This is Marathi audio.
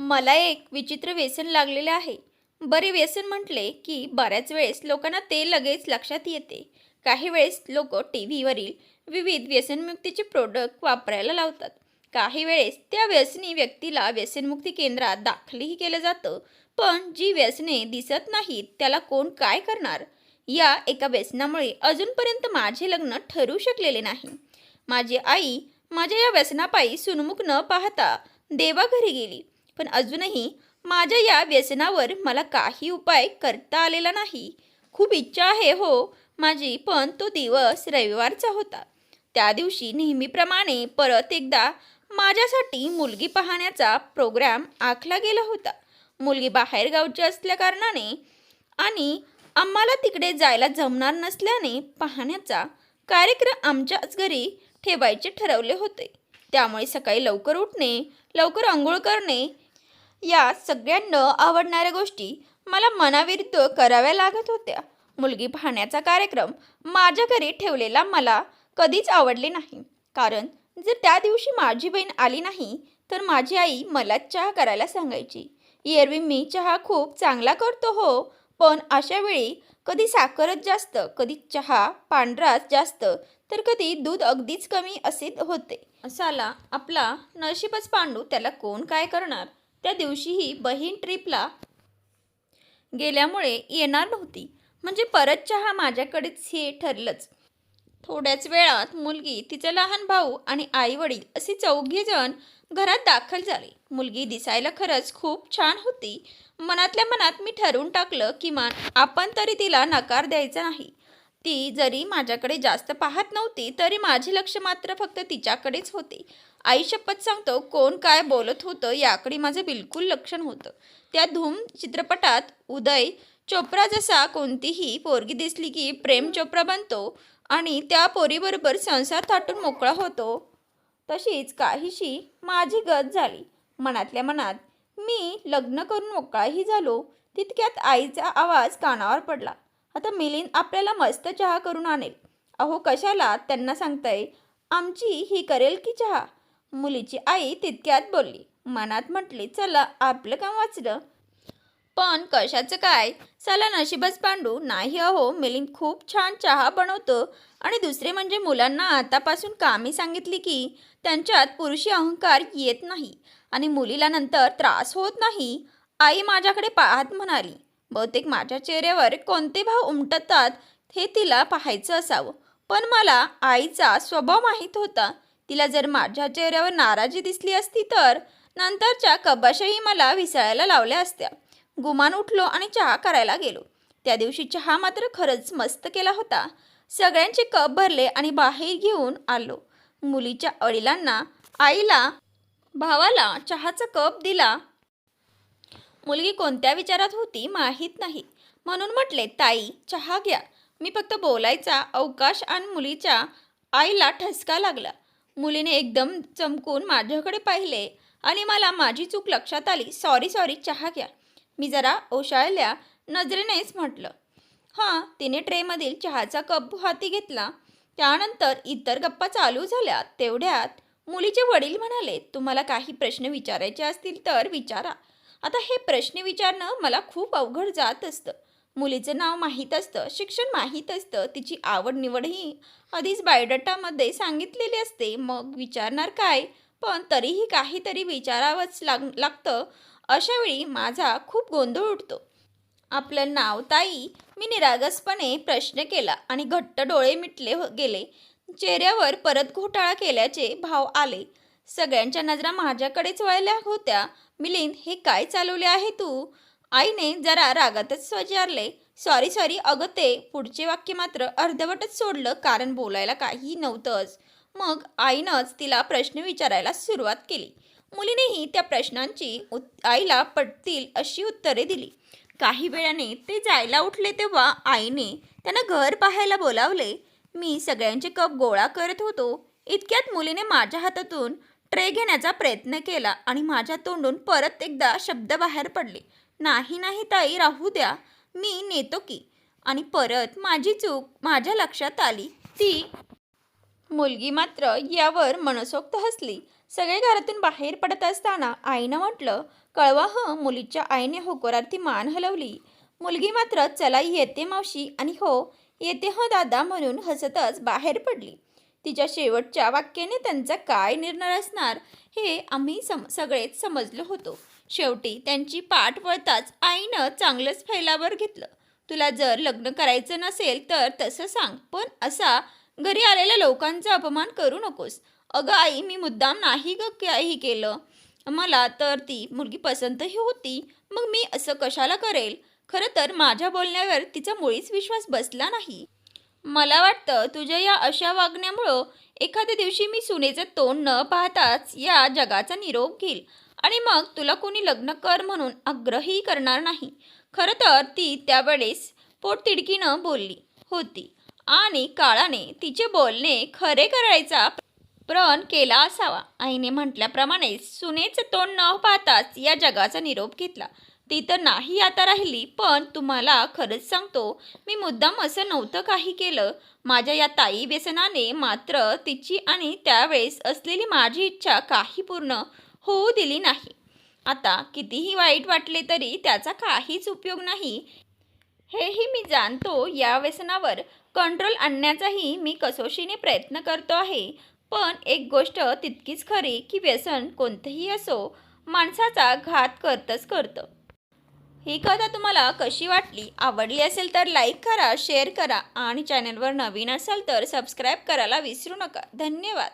मला एक विचित्र व्यसन लागलेले आहे. बरे व्यसन म्हटले की बऱ्याच वेळेस लोकांना ते लगेच लक्षात येते. काही वेळेस लोक टी व्हीवरील विविध व्यसनमुक्तीचे प्रोडक्ट वापरायला लावतात. काही वेळेस त्या व्यसनी व्यक्तीला व्यसनमुक्ती केंद्रात दाखलही केलं जातं. पण जी व्यसने दिसत नाहीत त्याला कोण काय करणार? या एका व्यसनामुळे अजूनपर्यंत माझे लग्न ठरू शकलेले नाही. माझी आई माझ्या या व्यसनापायी सुनमुख न पाहता देवाघरी गेली. पण अजूनही माझ्या या व्यसनावर मला काही उपाय करता आलेला नाही. खूप इच्छा आहे हो माझी पण तो दिवस रविवारचा होता. त्या दिवशी नेहमीप्रमाणे परत एकदा माझ्यासाठी मुलगी पाहण्याचा प्रोग्राम आखला गेला होता. मुलगी बाहेरगावची असल्याकारणाने आणि आम्हाला तिकडे जायला जमणार नसल्याने पाहण्याचा कार्यक्रम आमच्याच घरी ठेवायचे ठरवले होते. त्यामुळे सकाळी लवकर उठणे लवकर आंघोळ करणे या सगळ्या न आवडणाऱ्या गोष्टी मला मनाविरुद्ध कराव्या लागत होत्या. मुलगी पाहण्याचा कार्यक्रम माझ्या घरी ठेवलेला मला कधीच आवडले नाही. कारण जर त्या दिवशी माझी बहीण आली नाही तर माझी आई मला चहा करायला सांगायची. एरवी मी चहा खूप चांगला करतो हो पण अशा वेळी कधी साखरच जास्त कधी चहा पांढराच जास्त तर कधी दूध अगदीच कमी असे होते. साला आपला नशीबच पांडू त्याला कोण काय करणार? त्या दिवशीही बहीण ट्रिपला गेल्यामुळे येणार नव्हती. म्हणजे परत चहा माझ्याकडेच हे ठरलंच. थोड्याच वेळात मुलगी तिचा लहान भाऊ आणि आई वडील असे चौघेजण घरात दाखल झाले. मुलगी दिसायला खरंच खूप छान होती. मनातल्या मनात मी ठरवून टाकलं किमान आपण तरी तिला नकार द्यायचा नाही. ती जरी माझ्याकडे जास्त पाहत नव्हती तरी माझे लक्ष मात्र फक्त तिच्याकडेच होते. आई शपथ सांगतो कोण काय बोलत होतं याकडे माझं बिलकुल लक्ष नव्हतं त्या धूम चित्रपटात उदय चोप्रा जसा कोणतीही पोरगी दिसली की प्रेम चोप्रा बनतो आणि त्या पोरीबरोबर संसार थाटून मोकळा होतो तशीच काहीशी माझी गत झाली. मनातल्या मनात मी लग्न करून मोकळाही झालो तितक्यात आईचा आवाज कानावर पडला. आता मिलिंद आपल्याला मस्त चहा करून आणेल. अहो कशाला? त्यांना सांगताय आमची ही करेल की चहा. मुलीची आई तितक्यात बोलली. मनात म्हटली चला आपलं काम वाचलं. पण कशाचं काय? चला नशीबच पांडू. नाही अहो मिलिंद खूप छान चहा बनवतो आणि दुसरे म्हणजे मुलांना आतापासून कामी सांगितली की त्यांच्यात पुरुषी अहंकार येत नाही आणि मुलीला नंतर त्रास होत नाही. आई माझ्याकडे पाहत म्हणाली बहुतेक माझ्या चेहऱ्यावर कोणते भाव उमटतात हे तिला पाहायचं असावं. पण मला आईचा स्वभाव माहीत होता. तिला जर माझ्या चेहऱ्यावर नाराजी दिसली असती तर नंतरच्या कबाशाही मला विसळायला लावल्या असत्या. गुमान उठलो आणि चहा करायला गेलो. त्या दिवशी चहा मात्र खरंच मस्त केला होता. सगळ्यांचे कप भरले आणि बाहेर घेऊन आलो. मुलीच्या वडिलांना आईला भावाला चहाचा कप दिला. मुलगी कोणत्या विचारात होती माहीत नाही. म्हणून म्हटले ताई चहा घ्या. मी फक्त बोलायचा अवकाश आणि मुलीच्या आईला ठसका लागला. मुलीने एकदम चमकून माझ्याकडे पाहिले आणि मला माझी चूक लक्षात आली. सॉरी सॉरी चहा घ्या. मी जरा ओशाळल्या नजरेनेच म्हटलं. हां तिने ट्रेमधील चहाचा कप हाती घेतला. त्यानंतर इतर गप्पा चालू झाल्या. तेवढ्यात मुलीचे वडील म्हणाले तुम्हाला काही प्रश्न विचारायचे असतील तर विचारा. आता हे प्रश्न विचारणं मला खूप अवघड जात असतं. मुलीचं नाव माहीत असतं शिक्षण माहीत असतं तिची आवड निवडही आधीच बायोडाटामध्ये सांगितलेली असते. मग विचारणार काय? पण तरीही काहीतरी विचारावंच लाग लागतं. अशावेळी माझा खूप गोंधळ उठतो आपलं नाव ताई मी निरागसपणे प्रश्न केला आणि घट्ट डोळे मिटले गेले. चेहऱ्यावर परत घोटाळा केल्याचे भाव आले. सगळ्यांच्या नजरा माझ्याकडेच वळल्या होत्या. मिलिंद हे काय चालवले आहे तू? आईने जरा रागातच विचारले सॉरी सॉरी अगं ते पुढचे वाक्य मात्र अर्धवटच सोडलं कारण बोलायला काही नव्हतंच. मग आईनंच तिला प्रश्न विचारायला सुरुवात केली. मुलीनेही त्या प्रश्नांची उत आईला पटतील अशी उत्तरे दिली. काही वेळाने ते जायला उठले तेव्हा आईने त्यांना घर पाहायला बोलावले. मी सगळ्यांचे कप गोळा करत होतो. इतक्यात मुलीने माझ्या हातातून ट्रे घेण्याचा प्रयत्न केला आणि माझ्या तोंडून परत एकदा शब्द बाहेर पडले. नाही नाही ताई राहू द्या. मी नेतो की. आणि परत माझी चूक माझ्या लक्षात आली. ती मुलगी मात्र यावर मनसोक्त हसली. सगळे घरातून बाहेर पडत असताना आईनं म्हटलं कळवा हं मुलीच्या आईने होकारार्थी मान हलवली. मुलगी मात्र चला येते मावशी. आणि हो येते हो दादा म्हणून हसतच बाहेर पडली. तिच्या शेवटच्या वाक्याने त्यांचा काय निर्णय असणार हे आम्ही सम सगळेच समजलो होतो. शेवटी त्यांची पाठ वळताच आईनं चांगलंच फैलावर घेतलं. तुला जर लग्न करायचं नसेल तर तसं सांग पण असा घरी आलेल्या लोकांचा अपमान करू नकोस. अगं आई मी मुद्दाम नाही ग काही केलं. मला तर ती मुलगी पसंतही होती. मग मी असं कशाला करेल? खरं तर माझ्या बोलण्यावर तिचा मुळीच विश्वास बसला नाही. मला वाटतं तुझ्या या अशा वागण्यामुळं एखाद्या दिवशी मी सुनेचं तोंड न पाहताच या जगाचा निरोप घेईल. आणि मग तुला कोणी लग्न कर म्हणून आग्रही करणार नाही. खरं तर ती त्यावेळेस पोटतिडकीनं बोलली होती. आणि काळाने तिचे बोलणे खरे करायचा प्रण केला असावा. आईने म्हटल्याप्रमाणे सुनेचं तोंड न पाहताच या जगाचा निरोप घेतला. ती तर नाही आता राहिली पण तुम्हाला खरंच सांगतो मी मुद्दाम असं नव्हतं काही केलं. माझ्या या ताई व्यसनाने मात्र तिची आणि त्यावेळेस असलेली माझी इच्छा काही पूर्ण होऊ दिली नाही. आता कितीही वाईट वाटले तरी त्याचा काहीच उपयोग नाही. हेही मी जाणतो या व्यसनावर कंट्रोल आणण्याचाही मी कसोशीने प्रयत्न करतो आहे. पण एक गोष्ट तितकीच खरी की व्यसन कोणतंही असो माणसाचा घात करतच करतं. ही कथा तुम्हाला कशी वाटली? आवडली असेल तर लाईक करा शेअर करा आणि चॅनलवर नवीन असाल तर सबस्क्राईब करायला विसरू नका. धन्यवाद.